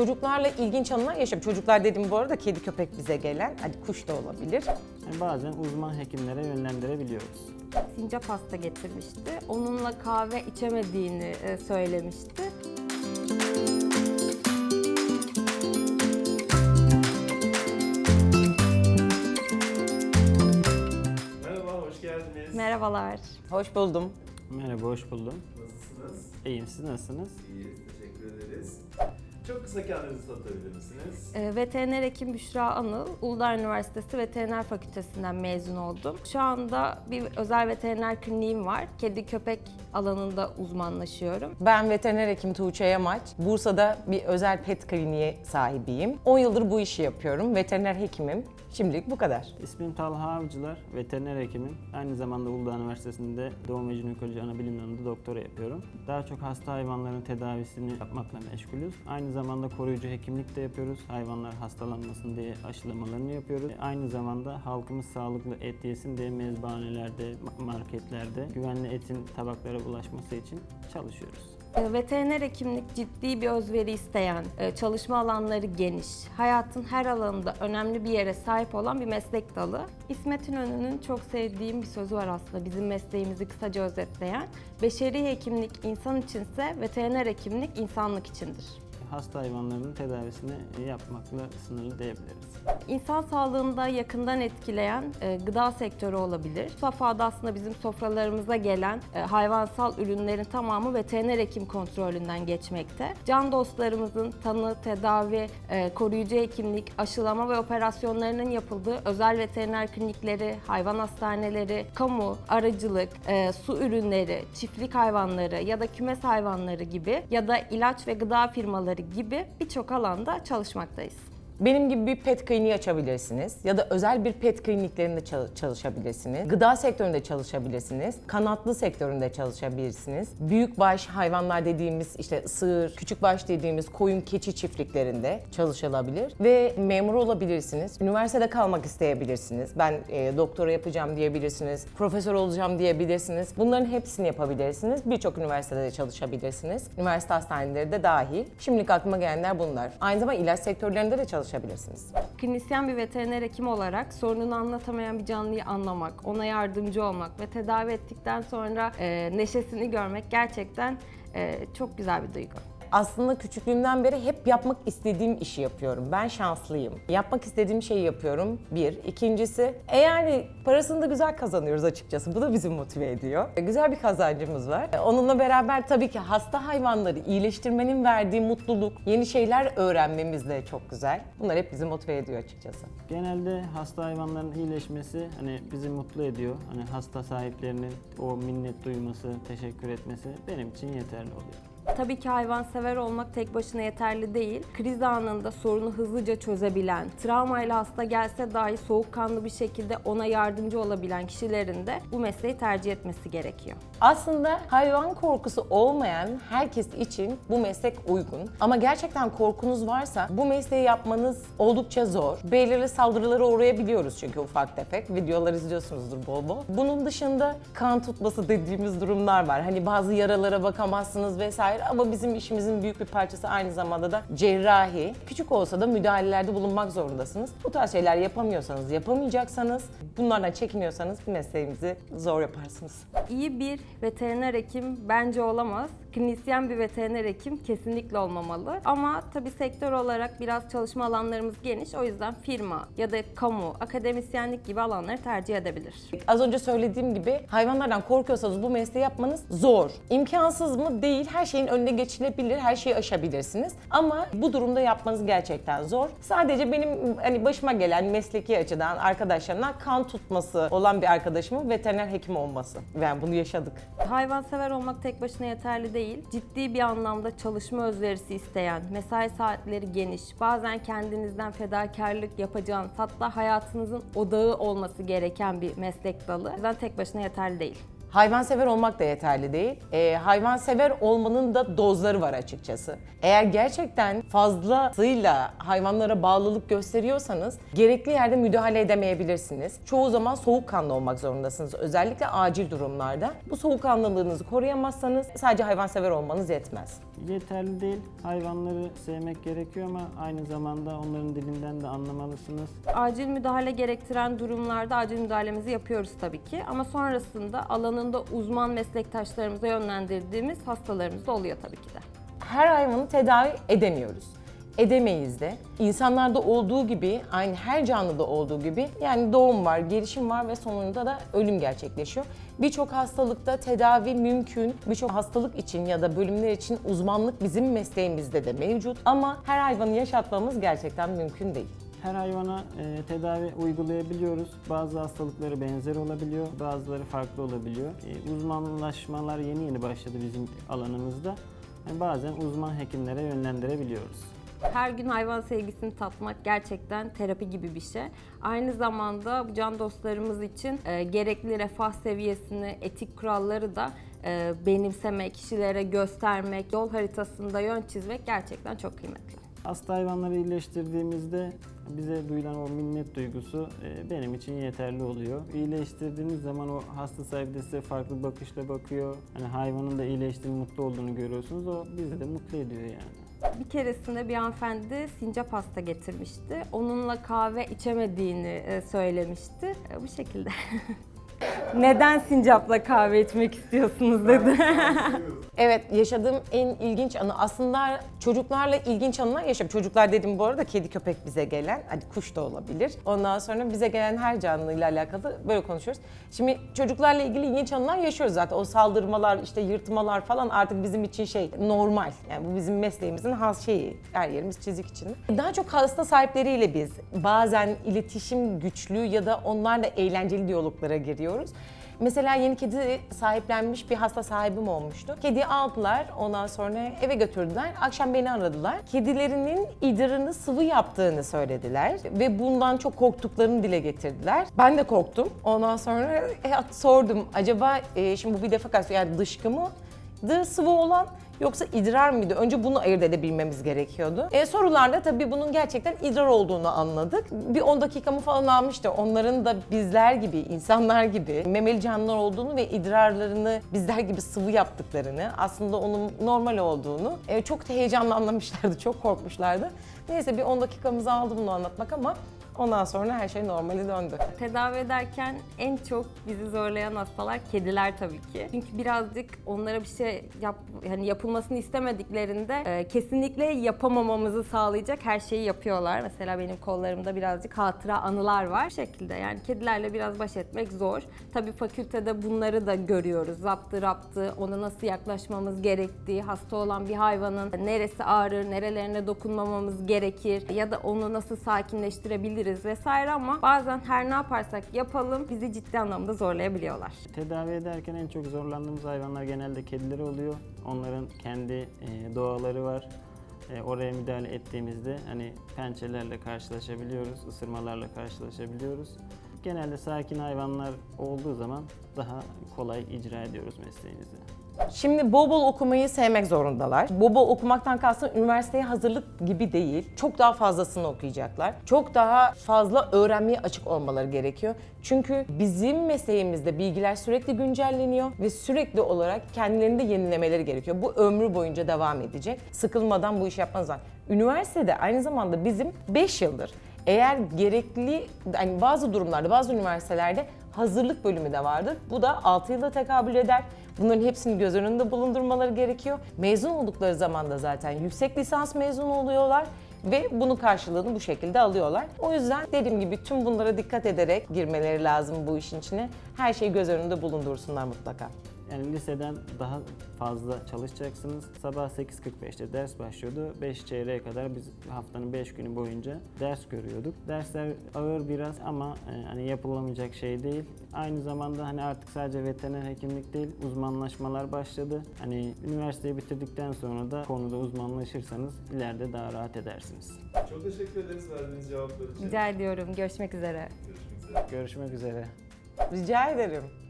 Çocuklarla ilginç anılar yaşam. Çocuklar dedim bu arada kedi köpek bize gelen. Hadi kuş da olabilir. Yani bazen uzman hekimlere yönlendirebiliyoruz. Sincap hasta getirmişti. Onunla kahve içemediğini e, söylemişti. Merhaba, hoş geldiniz. Merhabalar. Hoş buldum. Merhaba, hoş buldum. Nasılsınız? İyiyim, siz nasılsınız? İyiyiz, teşekkür ederiz. Çok kısa kendinizi tanıtabilir misiniz? E, veteriner hekim Büşra Anıl, Uludağ Üniversitesi Veteriner Fakültesinden mezun oldum. Şu anda bir özel veteriner kliniğim var. Kedi köpek alanında uzmanlaşıyorum. Ben veteriner hekim Tuğçe Yamaç. Bursa'da bir özel pet kliniğe sahibiyim. 10 yıldır bu işi yapıyorum. Veteriner hekimim. Şimdilik bu kadar. İsmim Talha Avcılar, veteriner hekimim. Aynı zamanda Uludağ Üniversitesi'nde doğum ve jinekoloji ana bilim dalında doktora yapıyorum. Daha çok hasta hayvanların tedavisini yapmakla meşgulüz. Aynı zamanda koruyucu hekimlik de yapıyoruz. Hayvanlar hastalanmasın diye aşılamalarını yapıyoruz. Aynı zamanda halkımız sağlıklı et yesin diye mezbanelerde, marketlerde güvenli etin tabaklara ulaşması için çalışıyoruz. E, Veteriner hekimlik ciddi bir özveri isteyen, e, çalışma alanları geniş, hayatın her alanında önemli bir yere sahip olan bir meslek dalı. İsmet İnönü'nün çok sevdiğim bir sözü var aslında bizim mesleğimizi kısaca özetleyen. Beşeri hekimlik insan içinse veteriner hekimlik insanlık içindir. Hasta hayvanların tedavisini yapmakla sınırlı diyebiliriz. İnsan sağlığında yakından etkileyen e, gıda sektörü olabilir. Safhada aslında bizim sofralarımıza gelen e, hayvansal ürünlerin tamamı veteriner hekim kontrolünden geçmekte. Can dostlarımızın tanı, tedavi, e, koruyucu hekimlik, aşılama ve operasyonlarının yapıldığı özel veteriner klinikleri, hayvan hastaneleri, kamu, aracılık, su ürünleri, çiftlik hayvanları ya da kümes hayvanları gibi ya da ilaç ve gıda firmaları gibi birçok alanda çalışmaktayız. Benim gibi bir pet kliniği açabilirsiniz ya da özel bir pet kliniklerinde çal- çalışabilirsiniz. Gıda sektöründe çalışabilirsiniz. Kanatlı sektöründe çalışabilirsiniz. Büyükbaş hayvanlar dediğimiz işte sığır, küçükbaş dediğimiz koyun keçi çiftliklerinde çalışılabilir ve memur olabilirsiniz. Üniversitede kalmak isteyebilirsiniz. Ben e, doktora yapacağım diyebilirsiniz. Profesör olacağım diyebilirsiniz. Bunların hepsini yapabilirsiniz. Birçok üniversitede de çalışabilirsiniz. Üniversite hastaneleri de dahil. Şimdilik aklıma gelenler bunlar. Aynı zamanda ilaç sektörlerinde de çalışabilirsiniz. Klinisyen bir veteriner hekim olarak sorununu anlatamayan bir canlıyı anlamak, ona yardımcı olmak ve tedavi ettikten sonra e, neşesini görmek gerçekten e, çok güzel bir duygu. Aslında küçüklüğümden beri hep yapmak istediğim işi yapıyorum. Ben şanslıyım. Yapmak istediğim şeyi yapıyorum. Bir. İkincisi, e yani parasını da güzel kazanıyoruz açıkçası. Bu da bizi motive ediyor. E, Güzel bir kazancımız var. E, Onunla beraber tabii ki hasta hayvanları iyileştirmenin verdiği mutluluk, yeni şeyler öğrenmemiz de çok güzel. Bunlar hep bizi motive ediyor açıkçası. Genelde hasta hayvanların iyileşmesi hani bizi mutlu ediyor. Hani hasta sahiplerinin o minnet duyması, teşekkür etmesi benim için yeterli oluyor. Tabii ki hayvansever olmak tek başına yeterli değil. Kriz anında sorunu hızlıca çözebilen, travmayla hasta gelse dahi soğukkanlı bir şekilde ona yardımcı olabilen kişilerin de bu mesleği tercih etmesi gerekiyor. Aslında hayvan korkusu olmayan herkes için bu meslek uygun. Ama gerçekten korkunuz varsa bu mesleği yapmanız oldukça zor. Belirli saldırıları uğrayabiliyoruz çünkü ufak tefek. Videolar izliyorsunuzdur bol bol. Bunun dışında kan tutması dediğimiz durumlar var. Hani bazı yaralara bakamazsınız vesaire ama bizim işimizin büyük bir parçası aynı zamanda da cerrahi. Küçük olsa da müdahalelerde bulunmak zorundasınız. Bu tarz şeyler yapamıyorsanız, yapamayacaksanız, bunlardan çekiniyorsanız mesleğimizi zor yaparsınız. İyi bir veteriner hekim bence olamaz. Klinisyen bir veteriner hekim kesinlikle olmamalı. Ama tabii sektör olarak biraz çalışma alanlarımız geniş. O yüzden firma ya da kamu, akademisyenlik gibi alanları tercih edebilir. Az önce söylediğim gibi hayvanlardan korkuyorsanız bu mesleği yapmanız zor. İmkansız mı? Değil. Her şeyin önüne geçilebilir, her şeyi aşabilirsiniz. Ama bu durumda yapmanız gerçekten zor. Sadece benim hani başıma gelen mesleki açıdan arkadaşlarımdan kan tutması olan bir arkadaşımın veteriner hekim olması. Yani bunu yaşadık. Hayvansever olmak tek başına yeterli değil. Ciddi bir anlamda çalışma özverisi isteyen, mesai saatleri geniş, bazen kendinizden fedakarlık yapacağınız, hatta hayatınızın odağı olması gereken bir meslek dalı. O yüzden tek başına yeterli değil. Hayvansever olmak da yeterli değil. Ee, hayvansever olmanın da dozları var açıkçası. Eğer gerçekten fazlasıyla hayvanlara bağlılık gösteriyorsanız gerekli yerde müdahale edemeyebilirsiniz. Çoğu zaman soğukkanlı olmak zorundasınız. Özellikle acil durumlarda. Bu soğukkanlılığınızı koruyamazsanız sadece hayvansever olmanız yetmez. Yeterli değil. Hayvanları sevmek gerekiyor ama aynı zamanda onların dilinden de anlamalısınız. Acil müdahale gerektiren durumlarda acil müdahalemizi yapıyoruz tabii ki. Ama sonrasında alanında uzman meslektaşlarımıza yönlendirdiğimiz hastalarımız da oluyor tabii ki de. Her hayvanı tedavi edemiyoruz. Edemeyiz de. İnsanlarda olduğu gibi, aynı her canlıda olduğu gibi yani doğum var, gelişim var ve sonunda da ölüm gerçekleşiyor. Birçok hastalıkta tedavi mümkün. Birçok hastalık için ya da bölümler için uzmanlık bizim mesleğimizde de mevcut. Ama her hayvanı yaşatmamız gerçekten mümkün değil. Her hayvana e, tedavi uygulayabiliyoruz. Bazı hastalıkları benzer olabiliyor, bazıları farklı olabiliyor. E, uzmanlaşmalar yeni yeni başladı bizim alanımızda. Yani bazen uzman hekimlere yönlendirebiliyoruz. Her gün hayvan sevgisini tatmak gerçekten terapi gibi bir şey. Aynı zamanda bu can dostlarımız için e, gerekli refah seviyesini, etik kuralları da e, benimsemek, kişilere göstermek, yol haritasında yön çizmek gerçekten çok kıymetli. Hasta hayvanları iyileştirdiğimizde bize duyulan o minnet duygusu e, benim için yeterli oluyor. İyileştirdiğiniz zaman o hasta sahibi de size farklı bakışla bakıyor. Hani hayvanın da iyileştiğini, mutlu olduğunu görüyorsunuz. O bizi de mutlu ediyor yani. Bir keresinde bir hanımefendi sincap hasta getirmişti. Onunla kahve içemediğini e, söylemişti. E, Bu şekilde. Neden sincapla kahve içmek istiyorsunuz dedi. Evet yaşadığım en ilginç anı aslında çocuklarla ilginç anılar yaşıyorum. Çocuklar dedim bu arada kedi köpek bize gelen, hadi kuş da olabilir. Ondan sonra bize gelen her canlıyla alakalı böyle konuşuyoruz. Şimdi çocuklarla ilgili ilginç anılar yaşıyoruz zaten. O saldırmalar, işte yırtmalar falan artık bizim için şey normal. Yani bu bizim mesleğimizin has şeyi. Her yerimiz çizik içinde. Daha çok hasta sahipleriyle biz bazen iletişim güçlü ya da onlarla eğlenceli diyaloglara giriyoruz. Mesela yeni kedi sahiplenmiş bir hasta sahibim olmuştu. Kediyi aldılar, ondan sonra eve götürdüler. Akşam beni aradılar. Kedilerinin idrarını sıvı yaptığını söylediler ve bundan çok korktuklarını dile getirdiler. Ben de korktum. Ondan sonra e, sordum, acaba e, şimdi bu bir defekasyon yani dışkı mı? sıvı olan yoksa idrar mıydı? Önce bunu ayırt edebilmemiz gerekiyordu. E, sorularda tabii bunun gerçekten idrar olduğunu anladık. Bir 10 dakikamı falan almıştı. Onların da bizler gibi, insanlar gibi memeli canlılar olduğunu ve idrarlarını bizler gibi sıvı yaptıklarını, aslında onun normal olduğunu e, çok da heyecanla anlamışlardı, çok korkmuşlardı. Neyse bir 10 dakikamızı aldı bunu anlatmak ama ondan sonra her şey normale döndü. Tedavi ederken en çok bizi zorlayan hastalar kediler tabii ki. Çünkü birazcık onlara bir şey yap, yani yapılmasını istemediklerinde e, kesinlikle yapamamamızı sağlayacak her şeyi yapıyorlar. Mesela benim kollarımda birazcık hatıra anılar var. Bu şekilde yani kedilerle biraz baş etmek zor. Tabii fakültede bunları da görüyoruz. Zaptı raptı, ona nasıl yaklaşmamız gerektiği, hasta olan bir hayvanın neresi ağrır, nerelerine dokunmamamız gerekir ya da onu nasıl sakinleştirebiliriz vesaire ama bazen her ne yaparsak yapalım bizi ciddi anlamda zorlayabiliyorlar. Tedavi ederken en çok zorlandığımız hayvanlar genelde kedileri oluyor. Onların kendi e, doğaları var. E, oraya müdahale ettiğimizde hani pençelerle karşılaşabiliyoruz, ısırmalarla karşılaşabiliyoruz. Genelde sakin hayvanlar olduğu zaman daha kolay icra ediyoruz mesleğimizi. Şimdi bol bol okumayı sevmek zorundalar. Bol okumaktan kastım üniversiteye hazırlık gibi değil. Çok daha fazlasını okuyacaklar. Çok daha fazla öğrenmeye açık olmaları gerekiyor. Çünkü bizim mesleğimizde bilgiler sürekli güncelleniyor ve sürekli olarak kendilerini de yenilemeleri gerekiyor. Bu ömrü boyunca devam edecek. Sıkılmadan bu işi yapmanız lazım. Üniversitede aynı zamanda bizim 5 yıldır eğer gerekli, hani bazı durumlarda, bazı üniversitelerde hazırlık bölümü de vardır. Bu da 6 yıla tekabül eder. Bunların hepsini göz önünde bulundurmaları gerekiyor. Mezun oldukları zaman da zaten yüksek lisans mezunu oluyorlar ve bunun karşılığını bu şekilde alıyorlar. O yüzden dediğim gibi tüm bunlara dikkat ederek girmeleri lazım bu işin içine. Her şeyi göz önünde bulundursunlar mutlaka. Yani liseden daha fazla çalışacaksınız. Sabah 8.45'te ders başlıyordu. 5 çeyreğe kadar biz haftanın 5 günü boyunca ders görüyorduk. Dersler ağır biraz ama e, hani yapılamayacak şey değil. Aynı zamanda hani artık sadece veteriner hekimlik değil uzmanlaşmalar başladı. Hani üniversiteyi bitirdikten sonra da konuda uzmanlaşırsanız ileride daha rahat edersiniz. Çok teşekkür ederiz verdiğiniz cevaplar için. Rica ediyorum. Görüşmek üzere. Görüşmek üzere. Görüşmek üzere. Rica ederim.